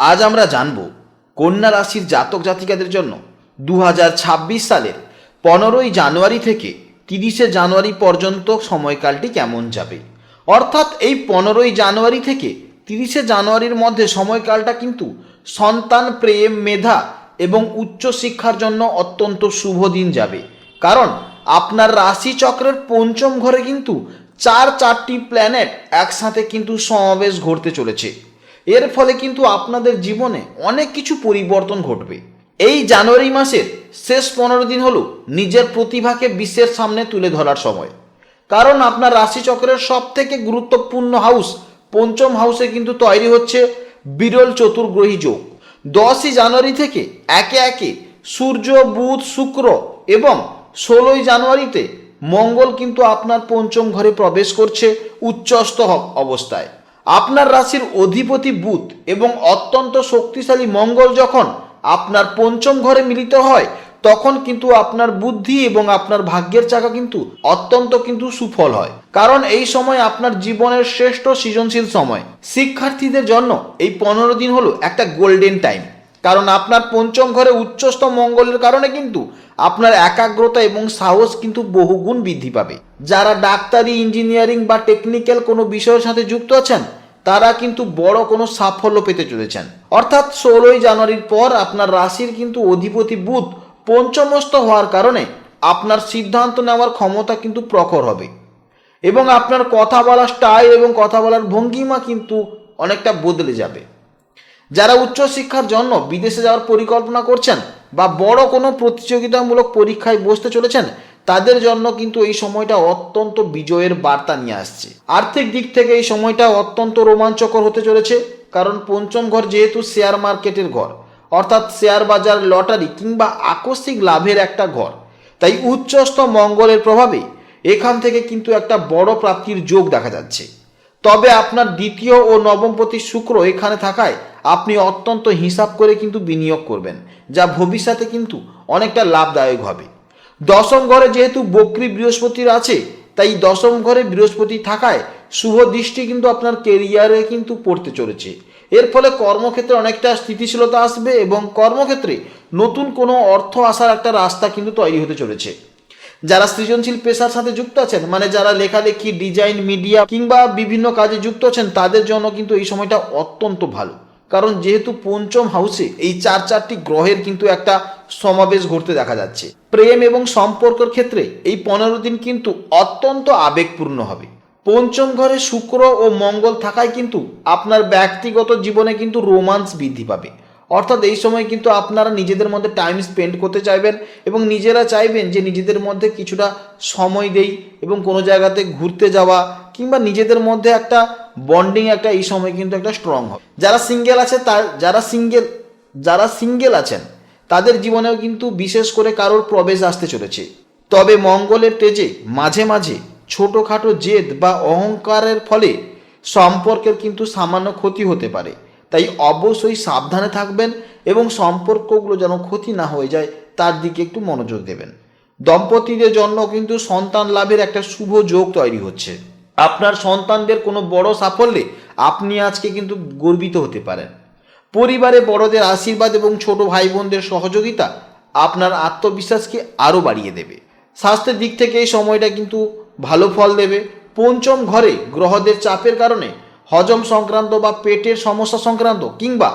আজ আমরা জানব কন্যা রাশির জাতক জাতিকাদের জন্য দু সালের পনেরোই জানুয়ারি থেকে তিরিশে জানুয়ারি পর্যন্ত সময়কালটি কেমন যাবে? অর্থাৎ এই পনেরোই জানুয়ারি থেকে তিরিশে জানুয়ারির মধ্যে সময়কালটা কিন্তু সন্তান, প্রেম, মেধা এবং উচ্চশিক্ষার জন্য অত্যন্ত শুভ দিন যাবে। কারণ আপনার রাশিচক্রের পঞ্চম ঘরে কিন্তু চার চারটি প্ল্যানেট একসাথে কিন্তু সমাবেশ ঘটতে চলেছে। এর ফলে কিন্তু আপনাদের জীবনে অনেক কিছু পরিবর্তন ঘটবে। এই জানুয়ারি মাসের শেষ পনেরো দিন হলো নিজের প্রতিভাকে বিশ্বের সামনে তুলে ধরার সময়। কারণ আপনার রাশিচক্রের সব থেকে গুরুত্বপূর্ণ হাউস পঞ্চম হাউসে কিন্তু তৈরি হচ্ছে বিরল চতুর্গ্রহী যোগ। দশই জানুয়ারি থেকে একে একে সূর্য, বুধ, শুক্র এবং ষোলোই জানুয়ারিতে মঙ্গল কিন্তু আপনার পঞ্চম ঘরে প্রবেশ করছে উচ্চস্থ অবস্থায়। আপনার রাশির অধিপতি বুধ এবং অত্যন্ত শক্তিশালী মঙ্গল যখন আপনার পঞ্চম ঘরে মিলিত হয়, তখন কিন্তু আপনার বুদ্ধি এবং আপনার ভাগ্যের চাকা কিন্তু অত্যন্ত কিন্তু সুফল হয়। কারণ এই সময় আপনার জীবনের শ্রেষ্ঠ সৃজনশীল সময়। শিক্ষার্থীদের জন্য এই পনেরো দিন হলো একটা গোল্ডেন টাইম। কারণ আপনার পঞ্চম ঘরে উচ্চস্থ মঙ্গলের কারণে কিন্তু আপনার একাগ্রতা এবং সাহস কিন্তু বহুগুণ বৃদ্ধি পাবে। যারা ডাক্তারি, ইঞ্জিনিয়ারিং বা টেকনিক্যাল কোনো বিষয়ের সাথে যুক্ত আছেন তারা কিন্তু বড় কোনো সাফল্য পেতে চলেছেন। অর্থাৎ ষোলোই জানুয়ারির পর আপনার রাশির কিন্তু অধিপতি বুধ পঞ্চমস্ত হওয়ার কারণে আপনার সিদ্ধান্ত নেওয়ার ক্ষমতা কিন্তু প্রখর হবে। এবং আপনার কথা বলার স্টাইল এবং কথা বলার ভঙ্গিমা কিন্তু অনেকটা বদলে যাবে। যারা উচ্চশিক্ষার জন্য বিদেশে যাওয়ার পরিকল্পনা করছেন বা বড় কোনো প্রতিযোগিতামূলক পরীক্ষায় বসতে চলেছেন তাদের জন্য কিন্তু এই সময়টা অত্যন্ত বিজয়ের বার্তা নিয়ে আসছে। আর্থিক দিক থেকে এই সময়টা অত্যন্ত রোমাঞ্চকর হতে চলেছে, কারণ পঞ্চম ঘর যেহেতু শেয়ার মার্কেটের ঘর, অর্থাৎ শেয়ার বাজার, লটারি কিংবা আকস্মিক লাভের একটা ঘর। তাই উচ্চস্থ মঙ্গলের প্রভাবে এখান থেকে কিন্তু একটা বড় প্রাপ্তির যোগ দেখা যাচ্ছে। তবে আপনার দ্বিতীয় ও নবমপতি শুক্র এখানে থাকায় আপনি অত্যন্ত হিসাব করে কিন্তু বিনিয়োগ করবেন, যা ভবিষ্যতে কিন্তু অনেকটা লাভদায়ক হবে। দশম ঘরে যেহেতু বক্রী বৃহস্পতির আছে, তাই দশম ঘরে বৃহস্পতি থাকায় শুভ দৃষ্টি কিন্তু আপনার কেরিয়ারে কিন্তু পড়তে চলেছে। এর ফলে কর্মক্ষেত্রে অনেকটা স্থিতিশীলতা আসবে এবং কর্মক্ষেত্রে নতুন কোনো অর্থ আসার একটা রাস্তা কিন্তু তৈরি হতে চলেছে। যারা সৃজনশীল পেশার সাথে যুক্ত আছেন মানে যারা লেখালেখি, ডিজাইন, মিডিয়া কিংবা বিভিন্ন কাজে যুক্ত আছেন, তাদের জন্য কিন্তু এই সময়টা অত্যন্ত ভালো। কারণ যেহেতু পঞ্চম হাউসে এই চার চারটি গ্রহের কিন্তু একটা সমাবেশ ঘটতে দেখা যাচ্ছে। প্রেম এবং সম্পর্কের ক্ষেত্রে এই পনেরো দিন কিন্তু অত্যন্ত আবেগপূর্ণ হবে। পঞ্চম ঘরে শুক্র ও মঙ্গল থাকায় কিন্তু আপনার ব্যক্তিগত জীবনে কিন্তু রোমান্স বৃদ্ধি পাবে। অর্থাৎ এই সময় কিন্তু আপনারা নিজেদের মধ্যে টাইম স্পেন্ড করতে চাইবেন এবং নিজেরা চাইবেন যে নিজেদের মধ্যে কিছুটা সময় দেই এবং কোনো জায়গাতে ঘুরতে যাওয়া কিংবা নিজেদের মধ্যে একটা বন্ডিং একটা এই সময় কিন্তু একটা স্ট্রং হবে। যারা সিঙ্গেল আছে, তার যারা সিঙ্গেল যারা সিঙ্গেল আছেন, তাদের জীবনেও কিন্তু বিশেষ করে কারোর প্রবেশ আসতে চলেছে। তবে মঙ্গলের তেজে মাঝে মাঝে ছোটোখাটো জেদ বা অহংকারের ফলে সম্পর্কের কিন্তু সামান্য ক্ষতি হতে পারে। তাই অবশ্যই সাবধানে থাকবেন এবং সম্পর্কগুলো যেন ক্ষতি না হয়ে যায়, তার দিকে একটু মনোযোগ দেবেন। দম্পতিদের জন্য কিন্তু সন্তান লাভের একটা শুভ যোগ তৈরি হচ্ছে। আপনার সন্তানদের কোনো বড় সাফল্যে আপনি আজকে কিন্তু গর্বিত হতে পারেন। পরিবারে বড়দের আশীর্বাদ এবং ছোট ভাই বোনদের সহযোগিতা আপনার আত্মবিশ্বাসকে আরও বাড়িয়ে দেবে। স্বাস্থ্যের দিক থেকে এই সময়টা কিন্তু ভালো ফল দেবে। পঞ্চম ঘরে গ্রহদের চাপের কারণে হজম সংক্রান্ত বা পেটের সমস্যা সংক্রান্ত কিংবা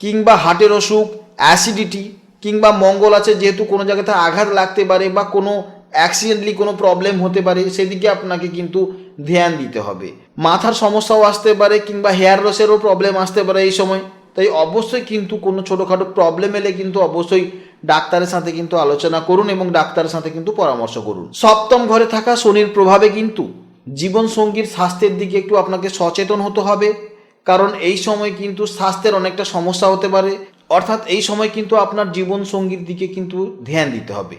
কিংবা হার্টের অসুখ, অ্যাসিডিটি কিংবা মঙ্গল আছে যেহেতু কোনো জায়গাতে আঘাত লাগতে পারে বা কোনো অ্যাক্সিডেন্টলি কোনো প্রবলেম হতে পারে, সেদিকে আপনাকে কিন্তু ধ্যান দিতে হবে। মাথার সমস্যাও আসতে পারে কিংবা হেয়ার লসেরও প্রবলেম আসতে পারে এই সময়। তাই অবশ্যই কিন্তু কোনো ছোটোখাটো প্রবলেম এলে কিন্তু অবশ্যই ডাক্তারের সাথে কিন্তু আলোচনা করুন এবং ডাক্তারের সাথে কিন্তু পরামর্শ করুন। সপ্তম ঘরে থাকা শনির প্রভাবে কিন্তু জীবন সঙ্গীর স্বাস্থ্যের দিকে একটু আপনাকে সচেতন হতে হবে। কারণ এই সময় কিন্তু স্বাস্থ্যের অনেকটা সমস্যা হতে পারে। অর্থাৎ এই সময় কিন্তু আপনার জীবন সঙ্গীর দিকে কিন্তু ধ্যান দিতে হবে।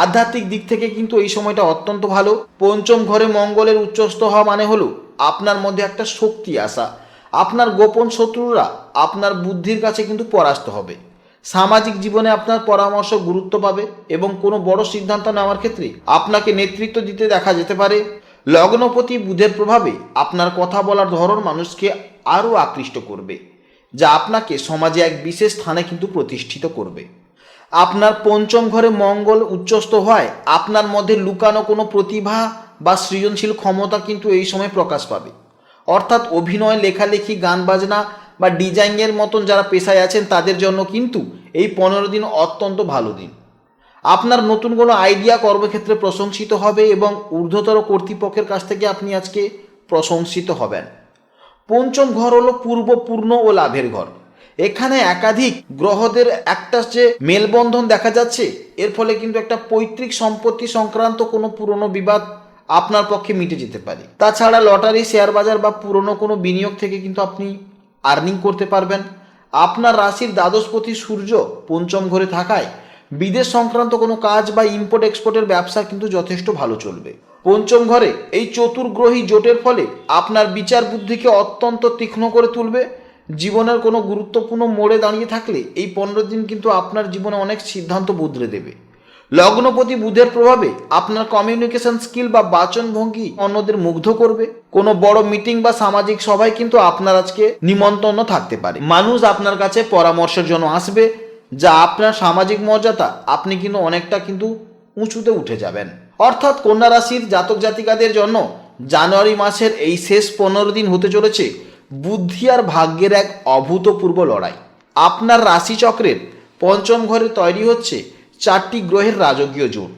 আধ্যাত্মিক দিক থেকে কিন্তু এই সময়টা অত্যন্ত ভালো। পঞ্চম ঘরে মঙ্গলের উচ্চস্থ হওয়া মানে হলো আপনার মধ্যে একটা শক্তি আসা। আপনার গোপন শত্রুরা আপনার বুদ্ধির কাছে কিন্তু পরাস্ত হবে। সামাজিক জীবনে আপনার পরামর্শ গুরুত্ব পাবে এবং কোনো বড় সিদ্ধান্ত নেওয়ার ক্ষেত্রে আপনাকে নেতৃত্ব দিতে দেখা যেতে পারে। লগ্নপতি বুধের প্রভাবে আপনার কথা বলার ধরন মানুষকে আরও আকৃষ্ট করবে, যা আপনাকে সমাজে এক বিশেষ স্থানে কিন্তু প্রতিষ্ঠিত করবে। আপনার পঞ্চম ঘরে মঙ্গল উচ্চস্থ হয়, আপনার মধ্যে লুকানো কোনো প্রতিভা বা সৃজনশীল ক্ষমতা কিন্তু এই সময় প্রকাশ পাবে। অর্থাৎ অভিনয়, লেখালেখি, গান বাজনা বা ডিজাইনের মতন যারা পেশায় আছেন, তাদের জন্য কিন্তু এই পনেরো দিন অত্যন্ত ভালো দিন। আপনার নতুন কোনো আইডিয়া কর্মক্ষেত্রে প্রশংসিত হবে এবং ঊর্ধ্বতর কর্তৃপক্ষের কাছ থেকে আপনি আজকে প্রশংসিত হবেন। পঞ্চম ঘর হলো পূর্বপূর্ণ ও লাভের ঘর। এখানে একাধিক গ্রহদের একটা যে মেলবন্ধন দেখা যাচ্ছে, এর ফলে কিন্তু একটা পৈতৃক সম্পত্তি সংক্রান্ত কোনো পুরনো বিবাদ আপনার পক্ষে মিটে যেতে পারে। তাছাড়া লটারি, শেয়ার বাজার বা পুরনো কোনো বিনিয়োগ থেকে কিন্তু আপনি আর্নিং করতে পারবেন। আপনার রাশির দ্বাদশপতি সূর্য পঞ্চম ঘরে থাকায় বিদেশ সংক্রান্ত কোনো কাজ বা ইম্পোর্ট এক্সপোর্টের ব্যবসা কিন্তু যথেষ্ট ভালো চলবে। পঞ্চম ঘরে এই চতুর্গ্রহী জোটের ফলে আপনার বিচার বুদ্ধিকে অত্যন্ত তীক্ষ্ণ করে তুলবে জীবনের কোনো গুরুত্বপূর্ণ মোড়ে দাঁড়িয়ে থাকলে এই পনেরো দিন কিন্তু আপনার জীবনে অনেক সিদ্ধান্ত বদলে দেবে। লগ্নপতি বুধের প্রভাবে আপনার কমিউনিকেশন স্কিল বা বাচন ভঙ্গি অন্যদের মুগ্ধ করবে। কোনো বড় মিটিং বা সামাজিক সভায় কিন্তু আপনার আজকে নিমন্ত্রণ থাকতে পারে। মানুষ আপনার কাছে পরামর্শের জন্য আসবে, যা আপনার সামাজিক মর্যাদা আপনি কিন্তু অনেকটা কিন্তু উঁচুতে উঠে যাবেন। অর্থাৎ কন্যা রাশির জাতক জাতিকাদের জন্য জানুয়ারি মাসের এই শেষ পনেরো দিন হতে চলেছে বুদ্ধি আর ভাগ্যের এক অভূতপূর্ব লড়াই। আপনার রাশিচক্রের পঞ্চম ঘরে তৈরি হচ্ছে চারটি গ্রহের রাজকীয় জোট,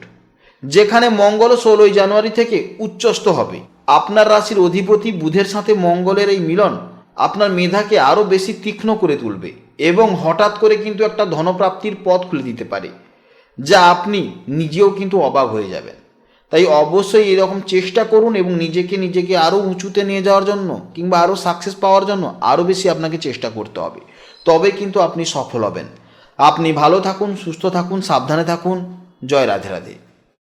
যেখানে মঙ্গল ষোলোই জানুয়ারি থেকে উচ্চস্থ হবে। আপনার রাশির অধিপতি বুধের সাথে মঙ্গলের এই মিলন আপনার মেধাকে আরও বেশি তীক্ষ্ণ করে তুলবে এবং হঠাৎ করে কিন্তু একটা ধনপ্রাপ্তির পথ খুলে দিতে পারে, যা আপনি নিজেও কিন্তু অবাক হয়ে যাবেন। তাই অবশ্যই এরকম চেষ্টা করুন এবং নিজেকে নিজেকে আরও উঁচুতে নিয়ে যাওয়ার জন্য কিংবা আরও সাকসেস পাওয়ার জন্য আরও বেশি আপনাকে চেষ্টা করতে হবে। তবে কিন্তু আপনি সফল হবেন। আপনি ভালো থাকুন, সুস্থ থাকুন, সাবধানে থাকুন। জয় রাধে রাধে।